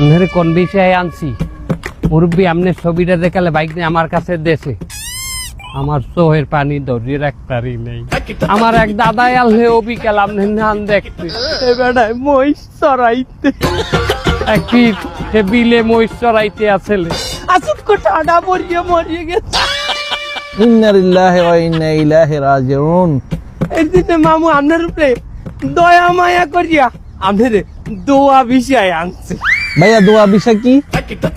আপনার কোন বিষয়ে আনছি? মুরব্বী আপনার ছবিটা দেখালে বাইক নিয়ে আমার কাছে দেশে। আমার চোহের পানি ধরিয়ে রাখতারই নেই। আমার এক দাদাই আলহে অবিকাল আপনি নান দেখতে। এবারে মহিষ চড়াইতে। একই সে বিলে মহিষ চড়াইতে আসলে আসুক ঠাডা মরিয়ে মরিয়ে গেছে। ইন্না লিল্লাহি ওয়া ইন্না ইলাইহি রাজিউন। মামু আপনার উপরে দয়া মায়া করিয়া আপনার দোয়া বিষয় আনছে। ভাইয়া দোয়া বিষয় কি?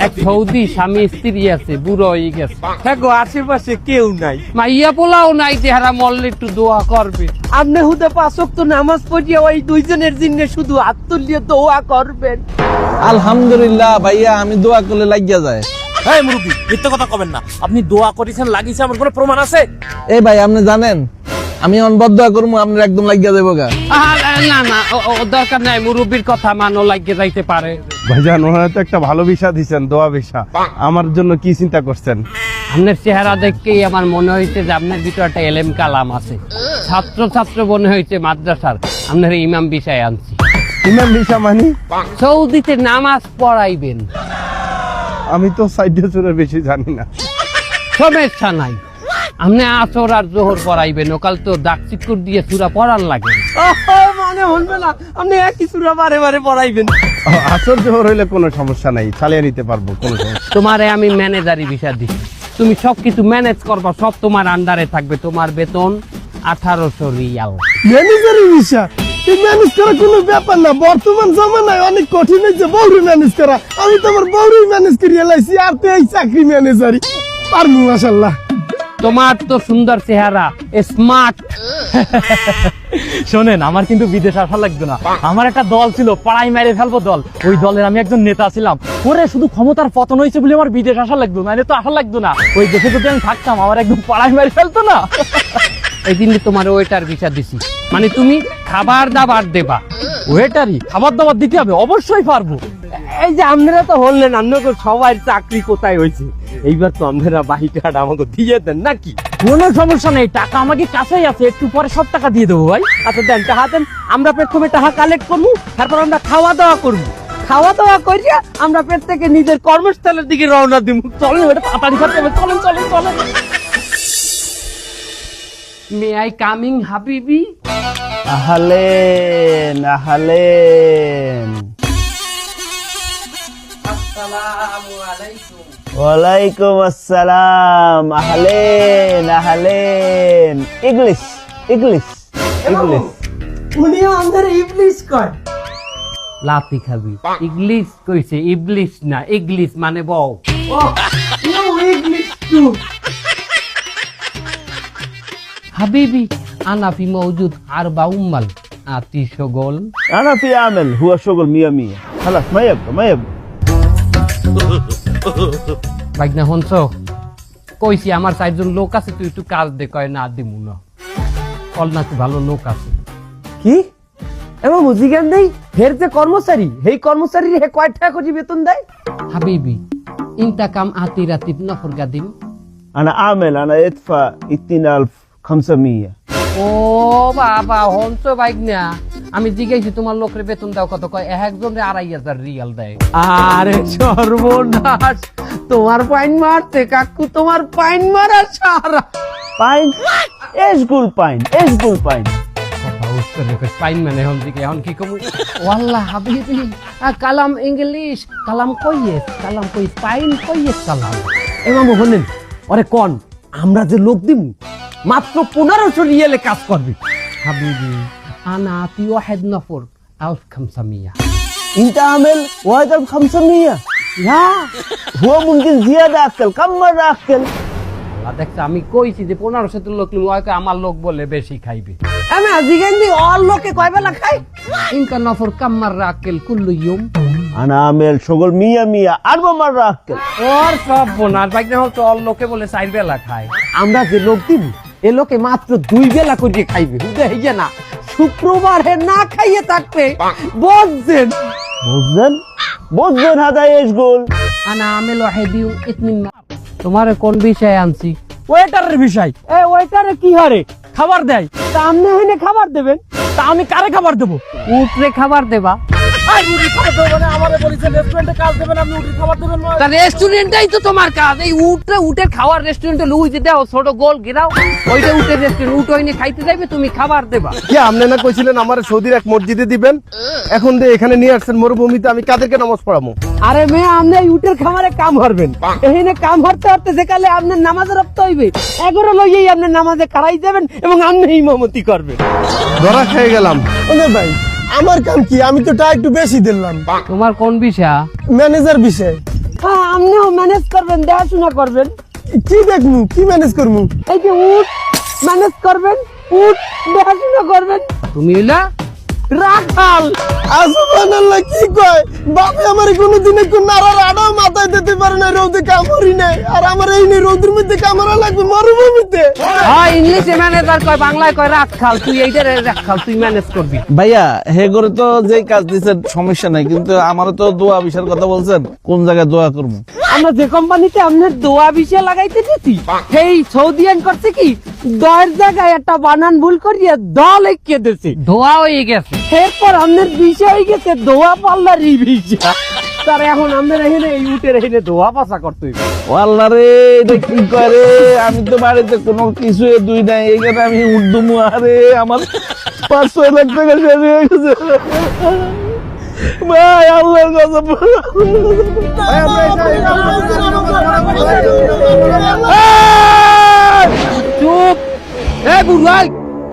এক সৌদি স্বামী স্ত্রী আছে বুড়ো হয়ে গেছে। দেখো আশেপাশে কেউ নাই। মাইয়া পোলাও নাই চেহারা মল্লে একটু দোয়া করবে। আপনি হুদে পাঁচক তো নামাজ পড়িয়া ওই দুইজনের জন্য শুধু হাত তুলিয়ে দোয়া করবেন। আলহামদুলিল্লাহ ভাইয়া আমি দোয়া করলে লাগিয়া যায়। হ্যাঁ মুরব্বী মিথ্যে কথা কবেন না। আপনি দোয়া করেছেন লাগিয়েছে আমার কোনো প্রমাণ আছে? এই ভাই আপনি জানেন? আমি অন বদয়া করব আপনার একদম লাগিয়া দেবো গা। না না দরকার নাই মুরব্বীর কথা মানো লাগিয়ে যাইতে পারে। ভাইজান ওনারা তো একটা ভালো ভিসা দিচ্ছেন দোয়া ভিসা আমার জন্য কি চিন্তা করছেন? আপনার চেহারা দেখেই আমার মনে হয়েছে যে আপনার ভিতরে একটা এলেম কালাম আছে। ছাত্র ছাত্র মনে হয়েছে মাদ্রাসার আপনার ইমাম বিষয় আনছি। ইমাম ভিসা মানি? সৌদিতে নামাজ পড়াইবেন। আমি তো সাইডে বেশি জানি না। সমস্যা নাই। আপনি আসর আর জোহর পড়াইবেন ওকাল তো দাগ চিকুর দিয়ে চূড়া পড়ার লাগে মানে হনবে না আপনি একই চূড়া বারে বারে পড়াইবেন। আসর জোহর হইলে কোনো সমস্যা নাই চালিয়ে নিতে পারব কোনো সমস্যা। তোমারে আমি ম্যানেজারি বিষয় দিচ্ছি তুমি সবকিছু ম্যানেজ করবা সব তোমার আন্ডারে থাকবে তোমার বেতন আঠারোশো রিয়াল। ম্যানেজারের বিষয় এই ম্যানেজ করা কোনো ব্যাপার না বর্তমান জামানায় অনেক কঠিন হয়েছে বউরি ম্যানেজ করা। আমি তো আমার বউরি ম্যানেজ করে এলাইছি আর তো এই চাকরি ম্যানেজারই। পারব মাসাল্লাহ তোমার তো সুন্দর চেহারা স্মার্ট শোনেন আমার কিন্তু বিদেশ আসা লাগতো না। আমার একটা দল ছিল পাড়াই মেরে ফেলব দল। ওই দলের আমি একজন নেতা ছিলাম। ওরে শুধু ক্ষমতার পতন হয়েছে বলে আমার বিদেশ আসা লাগতো না তো আসা লাগতো না। ওই দেশে যদি আমি থাকতাম আমার একদম পাড়াই মেরে ফেলতো না। এই দিন তোমার ওয়েটার ভিসা দিছি। মানে তুমি খাবার দাবার দেবা। ওয়েটারই খাবার দাবার দিতে হবে অবশ্যই পারব। এই যে আপনারা তো হলেন আপনাকে সবাই চাকরি কোথায় হয়েছে? এইবার তো আপনারা বাহিকাটা আমাকে দিয়ে দেন নাকি? কোনো সমস্যা নেই টাকা আমাকে কাছেই আছে একটু পরে সব টাকা দিয়ে দেবো ভাই। আচ্ছা দেন টাকা দেন আমরা প্রথমে টাকা কালেক্ট করব তারপর আমরা খাওয়া দাওয়া করব। খাওয়া দাওয়া করিয়া আমরা পেট থেকে নিজের কর্মস্থলের দিকে রওনা দিব। চলেন ওটা তাড়াতাড়ি করতে হবে চলেন চলেন চলেন। মে আই কামিং হাবিবি আহালেন আহালেন ওয়ালাইকুম আসসালাম আহলেন আহলেন ইংলিশ ইংলিশ ইংলিশ উনিও আমাদের ইবলিশ কয়। লাতি খাবি ইংলিশ কইছে ইবলিশ না ইংলিশ মানে বউ। ইংলিশ টু হাবিবি আনা ফি মৌজুদ আর বা উম্মাল আতি সগল। আনা ফি আমেল হুয়া সগল মিয়া মিয়া। খালাস মা ইয়াবকা মা ইয়াবকা বাইকনা হনছ? কইছি আমার চারজন লোক আছে তুই একটু কাজ দে কয় না দিমু না। অলনাতে ভালো লোক আছে। কি? এমন বুঝি জ্ঞান দেই ফের যে কর্মচারী হেই কর্মচারী হে কয় টাকা কই বেতন দেই হাবিবি ইনটা কাম আতি রাতিব নফর গাদিম আনা আমেল আনা ইতফা ইতিন ও বাবা আমি তোমার বেতন দাও কত? কয় আড়াই হাজার রিয়াল দেয়। আরে তোমার মারতে কাকু তোমার মারা পাইন? Pine pine. মানে এখন কি কালাম ইংলিশ কালাম কইয়েস কালাম কই পাইন কইয়েস কালাম। এমন অরে কন আমরা যে লোক দিব মাত্র পনেরোশো রিয়েলে কাজ করবি হাবিবি আনা আতি ওয়াহেদ নফর আলফ খামসামিয়া انت اعمل واحد ب 500 لا هو ممكن زياده اكل كم مره اكل আল্লাহ দেখছে আমি কইছি যে পনেরোশো তো লোক নিবো হয়তো আমার লোক বলে বেশি খাইবে আমি আজিগান দি অল লোকে কয় বেলা খাই ইনকা নফর কাম্মার রাকেল কুল্লু ইয়ুম انا اعمل شغل 100 100 اربع مره اكل ওর সব বোনার বাইক না হচ্ছে অল লোকে বলে চার বেলা খায় আমরা যে লোক দিব এ লোকে মাত্র দুই বেলা করে খাইবে। হুদে হইয়া না শুক্রবারে না খাইয়ে থাকবে। বুঝছেন বুঝছেন বুঝছেন হাদা এস গোল। আনা আমেল হেদিউ না তোমার কোন বিষয় আনছি? ওয়েটারের বিষয়। এ ওয়েটারে কি হারে? খাবার দেয়। তা আপনি হইনে খাবার দেবেন? তা আমি কারে খাবার দেব? উপরে খাবার দেবা। রেস্টুরেন্টটাই তো তোমার কাজ এই উঠে উঠে খাওয়ার রেস্টুরেন্টে লুই দিতে ছোট গোল গিরাও ওইটা উঠে রেস্টুরেন্ট উঠ ওইনে খাইতে যাবে তুমি খাবার দেবা। কি আপনি না কইছিলেন আমার সৌদির এক মসজিদে দিবেন? এখন দিয়ে এখানে নিয়ে আসছেন মরুভূমিতে আমি কাদেরকে নামাজ পড়াবো? আরে মেয়ে আপনি এই উটের খামারে কাম হারবেন। এখানে কাম হারতে হারতে যেকালে আপনার নামাজে রপ্ত হইবে এগারো লইয়েই আপনার নামাজে কারাই দেবেন এবং আপনি ইমামতি করবেন। ধরা খেয়ে গেলাম। ভাই। আমার কাম কি? আমি তো টা একটু বেশি দিলাম। তোমার কোন বিষয় ম্যানেজার বিষয় হ্যাঁ আপনিও ম্যানেজ করবেন দেখাশোনা করবেন। কি দেখমু কি ম্যানেজ করমু এই যে উঠ ম্যানেজ করবেন উঠ দেখাশোনা করবেন। তুমি হইলা রাখাল! আসুবহানাল্লাহ কি কয়? বাপে আমার কোনোদিন একটু নাড়ার আড়াও মাথায় দিতে পারে না রোদে কামড়ি নাই। আর আমার এই নেই রোদের মধ্যে কামড়া লাগবে মরুভূমিতে হ্যাঁ ইংলিশে ম্যানেজার কয় বাংলায় কয় রাখাল তুই এইটা রাখাল তুই ম্যানেজ করবি। ভাইয়া হে করে তো যে কাজ দিচ্ছেন সমস্যা নাই কিন্তু আমারও তো দোয়া বিষয়ের কথা বলছেন কোন জায়গায় দোয়া করব? আমরা যে কোম্পানিতে আপনার দোয়া বিষয় লাগাইতে দিছি সেই সৌদিয়ান করছে কি দয়ের জায়গায় একটা বানান ভুল করিয়ে দ লিখে দিছে। ধোয়া হয়ে গেছে। এরপর আপনার বিষয় হয়ে গেছে দোয়া পাল্লার বিষয়। তার এখন আমাদের এখানে এই উটের এখানে দোয়া পাশা করতে আল্লাহ রে এটা কি করে আমি তো বাড়িতে কোনো কিছু দুই নাই এখানে আমি উর্দুমু আরে আমার পাঁচ ছয় লাখ টাকা শেষ হয়ে গেছে। ভাই আল্লাহর চুপ। এ বুড়াই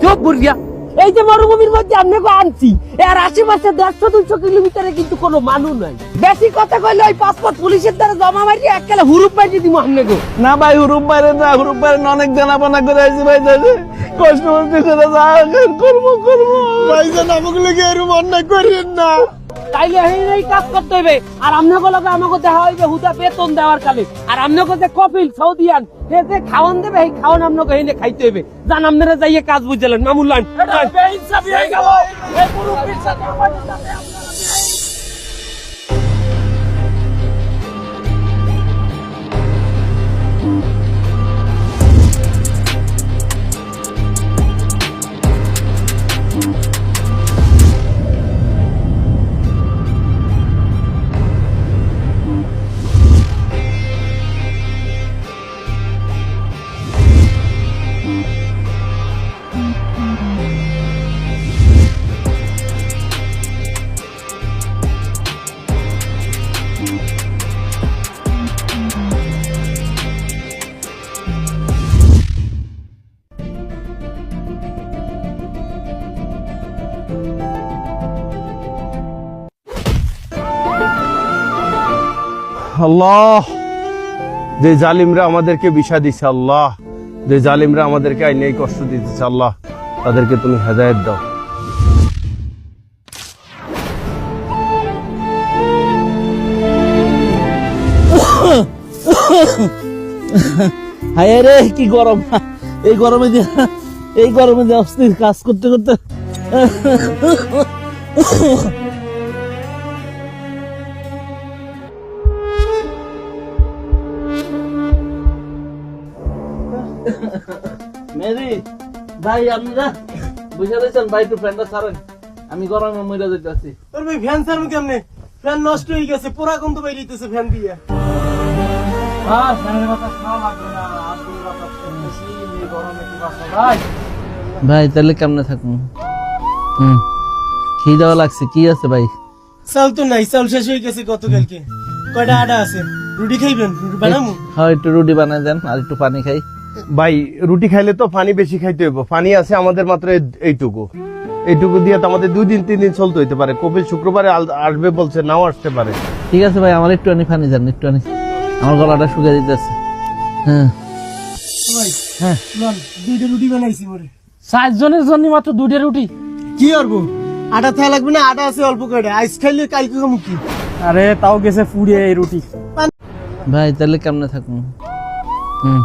চুপ বুড়িয়া এই যে মরুভূমির মধ্যে আপনাকে আনছি এর আশেপাশে দেড়শো দুশো কিলোমিটারে কিন্তু কোনো মানুষ নাই। বেশি কথা কইলে ওই পাসপোর্ট পুলিশের দ্বারা জমা মারি এককালে হুরুপ মারি দিব আপনাকে না ভাই হুরুপ মারে না হুরুপ মারে না অনেক জানা বানা করে আইছি ভাই দাদা কষ্ট করতে করে যা করব করব ভাইজান আমাকে লেগে এরকম অন্যায় করিয়েন না। তাইলে এই কাজ করতে হবে আর আপনাকে লগে আমাকে দেখা হইবে হুদা বেতন দেওয়ার কালে। আর আপনাকে যে কপিল সৌদিয়ান সে যে খাওয়ান দেবে এই খাওয়ান আপনাকে এনে খাইতে হবে যান আপনারা যাইয়ে কাজ বুঝলেন মামুল্লান আল্লাহ, যে জালিমরা আমাদেরকে বিষা দিছে, আল্লাহ। যে জালিমরা আমাদেরকে আইনে কষ্ট দিতেছে, আল্লাহ, তাদেরকে তুমি হেদায়েত দাও। হায় রে, কি গরম। এই গরমে এই গরমে যে অস্থির কাজ করতে করতে ভাই আমি গরমে মরে যেতে আছি ভাই ফ্যান সারমু কেমনে? ফ্যান নষ্ট হয়ে গেছে, পোড়া গন্ধ বাইরিতেছে ফ্যান দিয়ে। ভাই? তাহলে কেমনে থাকব হুম। খিদাও লাগছে কি আছে ভাই? চাল তো নাই চাল শেষ হয়ে গেছে গতকালকে। কয়টা আটা আছে? রুটি খাইবেন? রুটি বানামু? হ্যাঁ একটু রুটি বানাই দেন আর একটু পানি খাই। ভাই রুটি খাইলে তো পানি বেশি খাইতে হইব। পানি আছে আমাদের মাত্র এইটুকু। এইটুকু দিয়ে তো আমাদের দুই দিন তিন দিন চলতে হইতে পারে। কপিল শুক্রবারে আসবে বলছে নাও আসতে পারে। ঠিক আছে ভাই আমার একটু আনি পানি দেন একটু আনি আমার গলাটা শুকিয়ে দিতেছে। হ্যাঁ। হ্যাঁ। দুইটা রুটি বানাইছি মোরে চারজনের জন্য মাত্র দুইটা রুটি। কি করব? আটা থাকা লাগবে না আটা আছে অল্প আইস খাইলে কালকে কি? আরে তাও গেছে এই রুটি। ভাই তাহলে কেমনে থাকব হুম।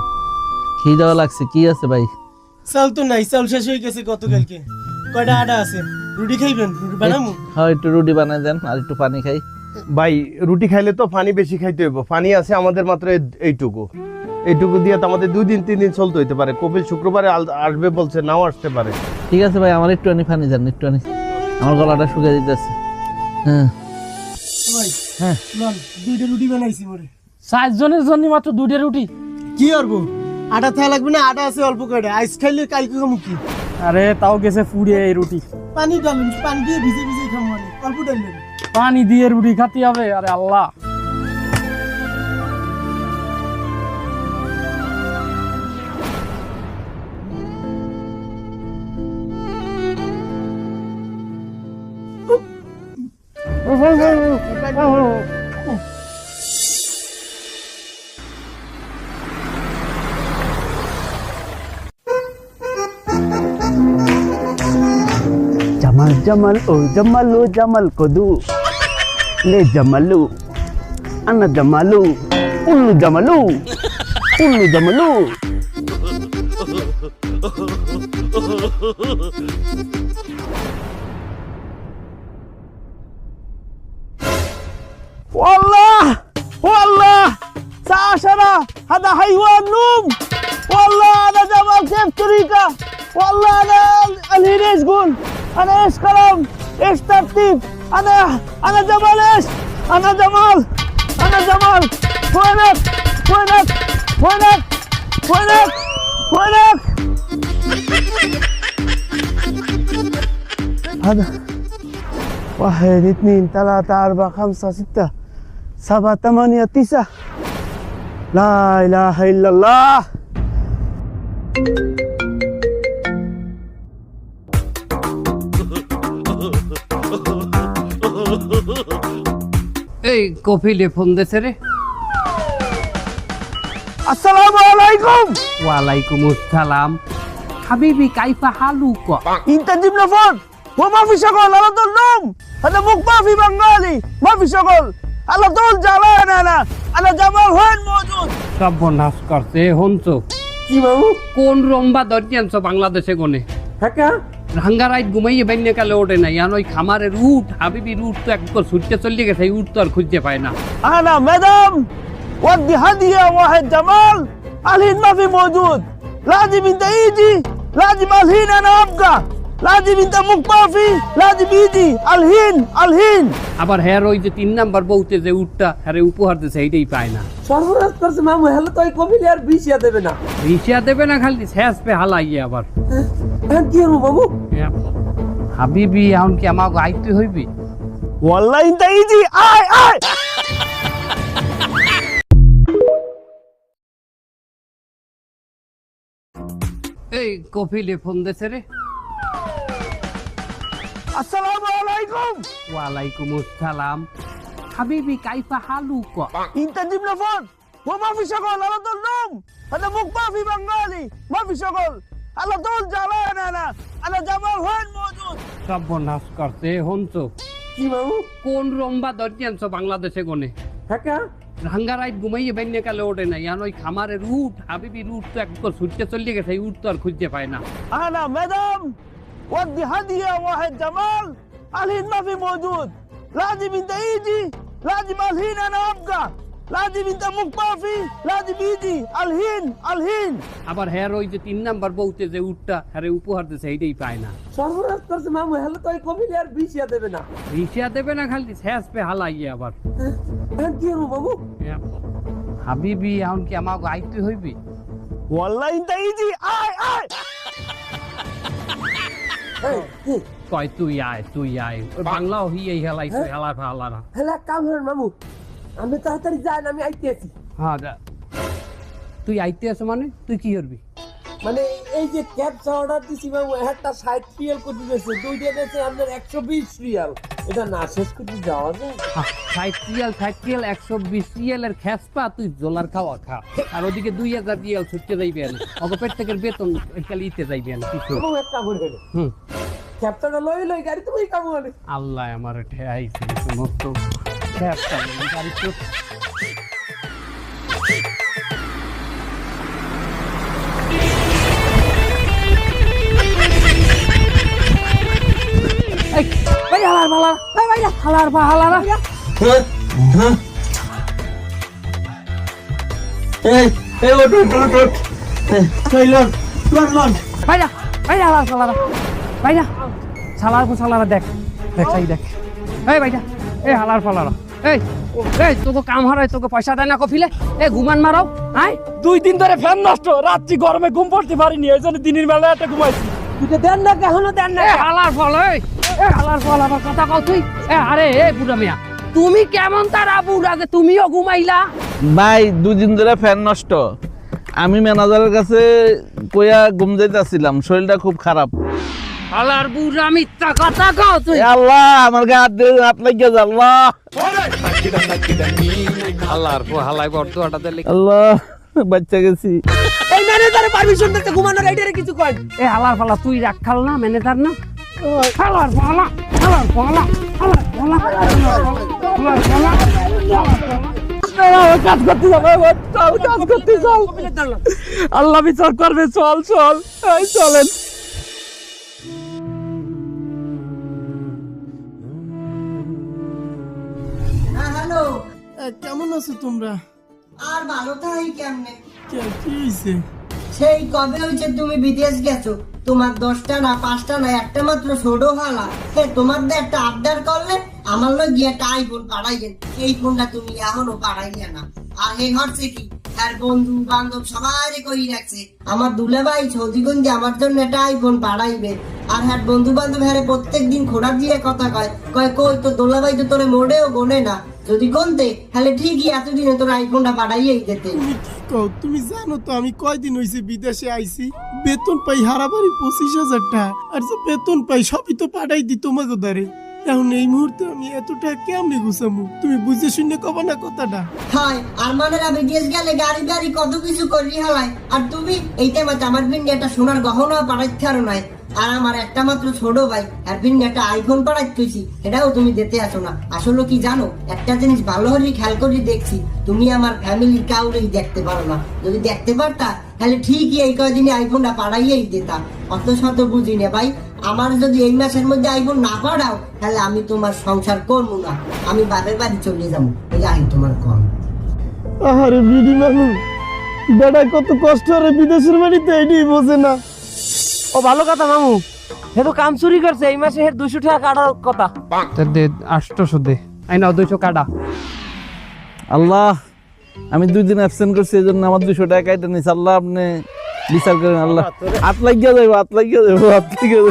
খিদাও লাগছে। কি আছে ভাই? চাল তো নাই চাল শেষ হয়ে গেছে গতকালকে। কয়টা আটা আছে? রুটি খাইবেন? রুটি বানামু হ্যাঁ একটু রুটি বানাই দেন আর একটু পানি খাই। ভাই রুটি খাইলে তো পানি বেশি খাইতে হইব। পানি আছে আমাদের মাত্র এইটুকু। এইটুকু দিয়ে তো আমাদের দুই দিন তিন দিন চলতে হইতে পারে। কপিল শুক্রবারে আসবে বলছে নাও আসতে পারে। ঠিক আছে ভাই আমার একটু আনি পানি দেন একটু আনি আমার গলাটা শুকিয়ে দিতেছে। হ্যাঁ। হ্যাঁ। দুইটা রুটি বানাইছি মরে জনের জন্য মাত্র দুইটা রুটি? কি করব আটা থাকা লাগবে না আটা আছে অল্প করে আইস খাইলে কালকে খামু কি? আরে তাও গেছে ফুড়িয়ে এই রুটি। পানি ডালুন পানি দিয়ে ভিজে ভিজে খামু মানে অল্প ডালবেন পানি দিয়ে রুটি খাতে হবে আরে আল্লাহ। জামাল জামাল ও জামালু জামাল কদু। ليه جملو أنا جملو كله جملو كله جملو والله والله. سعشرة هذا حيوان نوم. والله أنا جمال كيف تريكا والله أنا الهيريز قول أنا إيش كلام؟ إيش ترتيب؟ أنا أنا جمال إيش؟ أنا جمال أنا جمال. وينك؟ وينك؟ وينك؟ وينك؟ وينك؟ هذا. واحد اثنين ثلاثة أربعة خمسة ستة سبعة ثمانية تسعة. لا إله إلا الله. ওই কপিলে ফোন দিয়েছে রে। আসসালামু আলাইকুম। ওয়ালাইকুম আসসালাম। হাবিবি কাইফা হালুক ইন্তাজিব না ফোন? মাফি সকল নাম? মুখ মাফি বাঙালি মাফি সকল। না না জামাল কি বাবু? কোন রম্বা দর্জিয়ানছো বাংলাদেশে কোনে? হ্যাঁ রাঙ্গা রাইত ঘুমাইয়ে বাইনে কালে ওঠে না ইয়ান ওই খামারের উঠ হাবিবি রুট তো একবার ছুটতে চলে গেছে এই উঠ তো আর খুঁজতে পায় না انا مدام ودي هديه واحد جمال الهين ما في موجود لازم انت يجي لازم الهين انا ابقى লাজিম ইন্তা মুকবাফি লাজিম ইদি আলহিন আলহিন আবার হ্যার ওই যে তিন নাম্বার বউতে যে উটটা হ্যারে উপহার দিছে এইটাই পায় না। সর্বনাশ করছে মামু হেলে তো এই কমিলে আর বিশিয়া দেবে না। বিশিয়া দেবে না খালি শেষ পে হালাইয়ে আবার। হ্যাঁ কি হব বাবু? হ্যাঁ, হাবিবি এখন কি আমাকে আইতে হইবি? ওয়াল্লাহ ইন্তা ইজি আয় আয়। এই কফিলে ফোন দিছে রে। عليكم ওয়ালাইকুম আসসালাম হাবিবি কাইফা হালুকা انت تجيب لي فون وما في شغل على طول نوم هذا مو ما في بنغالي ما في شغل على طول جعلان انا انا جمال وين موجود সর্বনাশ করছে হনছো কি মামু কোন রম্বা দরজি আনছো বাংলাদেশে কোনে হ্যাঁ রাঙ্গা রাইত ঘুমাইয়ে বাইনে কালে ওঠে না ইয়ান ওই খামারের উঠ হাবিবি রুট তো একবার ছুটতে চলে গেছে এই উঠ তো আর খুঁজতে পায় না انا مدام ودي هديه واحد جمال الهين ما في موجود لازم انت يجي لازم الهين انا ابقى لازم انت مقطافي لازم يجي الهين الهين আবার হ্যার ওই যে তিন নাম্বার বউতে যে উঠটা হ্যারে উপহার দিছে এইটাই পায় না সর্বনাশ করছে মামু হেলে তো ওই কবিলে আর বিষিয়া দেবে না রিসিয়া দেবে না খালি শেষ পে হালাইয়ে আবার হ্যাঁ কি হবো মামু হাবিবি এখন কি আমাকে আইতে হইবি والله انت يجي اي اي এই, কি? কয় তুই আয় তুই আয়। ওই বাংলাও হি এই হেলাইছে হেলা ফেলা না হেলে কাম করেন মামু আমি তাড়াতাড়ি যাই আমি আইতে আছি। হ্যাঁ যা। তুই আইতে আছে মানে? তুই কি করবি? মানে এই যে অর্ডার দিছি মামু একটা ষাট রিয়াল করে দিয়েছে? আপনার একশো বিশ রিয়াল। এটা না শেষ করতে যাওয়া যায়? ষাট রিয়াল ষাট রিয়াল একশো বিশ রিয়ালের খেসপা তুই জোলার খাওয়া খা। আর ওদিকে দুই হাজার রিয়াল ছুটতে যাইবেন। অগপেট থেকে বেতন খালি ইতে যাইবেন কিছু। মামু এক কাম করে হুম। ক্যাবসাটা লই লই গাড়ি তুমি কাম করে। আল্লাহ আমার ঠেয়াইছে সমস্ত খেসপা গাড়ি তো এই, হালার পালা, এই বাইরে হালার পা হালারা। এই এই ওট ওট ওট ওট লন লন লন বাইরা বাইরা হালার সালারা বাইরা দেখ দেখ সাই দেখ। এই হালার ফালারা। এই এই তোকে কাম হারাই তোকে পয়সা দেয় না কফিলে? এ ঘুমান মারাও দুই দিন ধরে ফ্যান নষ্ট রাত্রি গরমে ঘুম পড়তে পারিনি এই জন্য দিনের বেলা একটা ঘুমাইছি। তুই তো দেন না এখনও দেন না। এ হালার ফল এই এ হালার ফল আবার কথা কও তুই। এ আরে এ বুড়া মিয়া তুমি কেমন তারা বুড়া যে তুমিও ঘুমাইলা। ভাই দুদিন ধরে ফ্যান নষ্ট। আমি ম্যানেজারের কাছে কইয়া ঘুম যাইতেছিলাম শরীরটা খুব খারাপ। হালার বুড়া মিথ্যা কথা কও তুই। আল্লাহ আমার গা হাত দিয়ে হাত লাগিয়ে যা আল্লাহ। হালার ফল হালাই বর্দুয়াটা দিলে আল্লাহ বাচ্চা গেছি। এই ম্যানেজারে পারমিশন দিতে ঘুমানোর আইডিয়ারে কিছু কর এ হালার ফালা তুই রাখাল না ম্যানেজার না? হালার ফালা হালার ফালা হালার ফালা হালার ফালা কাজ করতে যাব চল কাজ করতে চল আল্লাহ বিচার করবে চল চল। এই চলেন। কেমন আছো তোমরা? আর ভালো তাই কেমনে? কে সেই কবে হয়েছে তুমি বিদেশ গেছো তোমার দশটা না পাঁচটা না একটা মাত্র ছোট হালা হে তোমার দিয়ে একটা আবদার করলে আমার লোক গিয়ে একটা আইফোন পাঠাইলেন এই ফোনটা তুমি এখনও পাঠাইলে না। আর হে হচ্ছে কি তার বন্ধু বান্ধব সবাই কই রাখছে? আমার দুলে ভাই সৌদিগঞ্জে আমার জন্য একটা আইফোন পাঠাইবে। আর হ্যাঁ বন্ধু বান্ধব হ্যাঁ প্রত্যেক দিন খোড়া দিয়ে কথা কয়। কয় কই তো দোলা ভাই তো তোরে মোড়েও গোনে না। যদি গনতে তাহলে ঠিকই এতদিনে তোর আইফোনটা পাঠাইয়েই দিতে। তুমি কও? তুমি জানো তো আমি কয়দিন হয়েছে বিদেশে আইছি। বেতন পাই হারাবারি পঁচিশ হাজার টাকা। আর যে বেতন পাই সবই তো পাঠাই দি তোমাকে দ্বারে। এখন এই মুহূর্তে আমি এত টাকা কেমনে গুছামু? তুমি বুঝে শুনে কবা না কথাটা। হয় আর মানেরা বিদেশ গেলে গাড়ি গাড়ি কত কিছু করি হালাই আর তুমি এই টাইমে আমার বিন্দি একটা সোনার গহনা পাঠাইতে আরও নাই। আর আমার একটা মাত্র ছোট ভাই বিন্দি একটা আইফোন পাঠাইতেছি এটাও তুমি দিতে আসো না। আসলে কি জানো, একটা জিনিস ভালো হলে খেয়াল করে দেখছি, তুমি আমার ফ্যামিলির কাউরেই দেখতে পারো না। যদি দেখতে পারতা, তাহলে ঠিকই এই কয়দিনে আইফোনটা পাঠাইয়েই দিতাম। অত শত বুঝি না ভাই, আমার যদি এই মাসের মধ্যে আইফোন না পাঠাও, তাহলে আমি তোমার সংসার করব না। আমি বাপের বাড়ি চলে যাব, এই তোমার কম। আহারে বিডি মানুষ বেটা কত কষ্ট রে বিদেশের বাড়িতে এটি বোঝে না। ও ভালো কথা মামু। হে তো কাম চুরি করছে এই মাসে হে দুশো টাকা কাটার কথা। দে আষ্টশো দে। আই না দুইশো কাটা। আল্লাহ আমি দুই দিন অ্যাবসেন্ট করছি এই জন্য আমার দুশো টাকা কাটা নিছে। আল্লাহ আপনি বিচার করেন আল্লাহ। হাত লাগিয়ে যাব হাত লাগিয়ে যাব হাত লাগিয়ে যাব